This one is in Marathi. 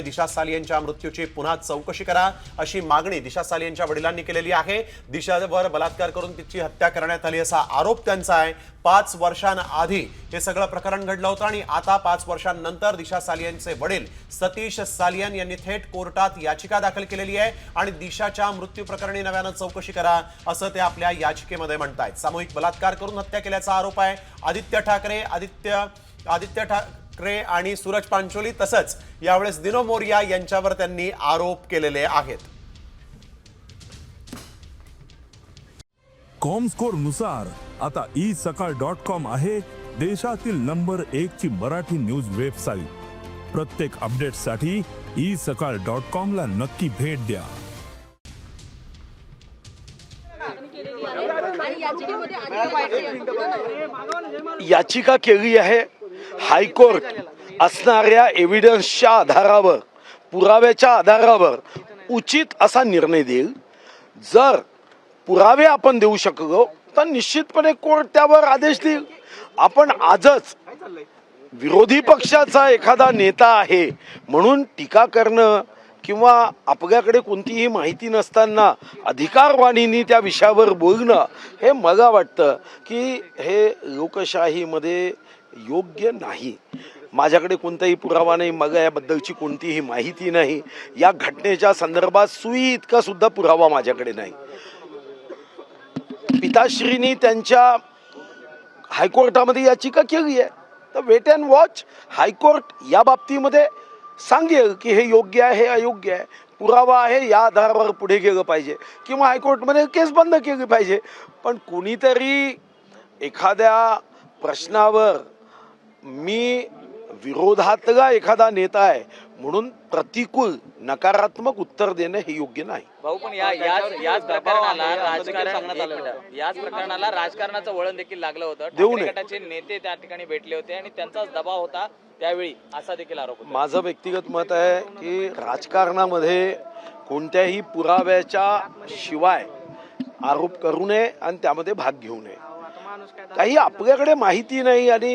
दिशा सालियनच्या मृत्यूची पुन्हा चौकशी करा अशी मागणी दिशा साल यांच्या वडिलांनी केलेली आहे. दिशावर बलात्कार करून तिची हत्या करण्यात आली असा आरोप त्यांचा आहे. पाच वर्षांआधी हे सगळं प्रकरण घडलं होतं आणि आता पाच वर्षांनंतर दिशा सालियनचे वडील सतीश सालियन यांनी थेट कोर्टात याचिका दाखल केलेली आहे आणि दिशाच्या मृत्यू प्रकरणी नव्यानं चौकशी करा असं ते आपल्या याचिकेमध्ये म्हणतायत. सामूहिक बलात्कार करून हत्या केल्याचा आरोप आहे. आदित्य ठाकरे आदित्य आदित्य ठाकरे आणि सूरज पांचोली तसंच यावेळेस दिनो मोरिया यांच्यावर त्यांनी आरोप केलेले आहेत. कॉमस्कोरनुसार आता ई सकाळ डॉट कॉम आहे देशातील नंबर एक ची मराठी न्यूज वेबसाईट. प्रत्येक अपडेटसाठी ई सकाळ डॉट कॉम ला नक्की भेट द्या. याचिका केली आहे. हायकोर्ट असणाऱ्या एव्हिडन्सच्या आधारावर पुराव्याच्या आधारावर उचित असा निर्णय देईल. जर पुरावे आपण देऊ शकलो तर निश्चितपणे कोर्ट त्यावर आदेश देईल. आपण आजच विरोधी पक्षाचा एखादा नेता आहे म्हणून टीका करणं किंवा आपल्याकडे कोणतीही माहिती नसताना अधिकारवाणीनी त्या विषयावर बोलणं हे मला वाटतं की हे लोकशाहीमध्ये योग्य नाही. माझ्याकडे कोणताही पुरावा नाही मग याबद्दलची कोणतीही माहिती नाही. या घटनेच्या संदर्भात सुई इतका सुद्धा पुरावा माझ्याकडे नाही. पिताश्रीनी त्यांच्या हायकोर्टामध्ये याचिका केली आहे. तर वेट अँड वॉच हायकोर्ट या बाबतीमध्ये सांगेल की हे योग्य आहे हे अयोग्य आहे. पुरावा आहे या आधारावर पुढे गेलं पाहिजे. किंवा हायकोर्टमध्ये केस बंद केली पाहिजे. पण कुणीतरी एखाद्या प्रश्नावर मी विरोधातला एखादा नेता आहे म्हणून प्रतिकूल नकारात्मक उत्तर देणं हे योग्य नाही. भाऊ पण या याच याच प्रकरणाला राजकारण एक मिनिट. याच प्रकरणाला राजकारणाचं वळण देखील लागलं होतं. देऊ नये. गटाचे नेते त्या ठिकाणी भेटले होते आणि त्यांचाच दबाव होता त्यावेळी असा देखील आरोप होता. माझं व्यक्तिगत मत आहे की राजकारणामध्ये कोणत्याही पुराव्याच्या शिवाय आरोप करू नये आणि त्यामध्ये भाग घेऊ नये. काही आपल्याकडे माहिती नाही आणि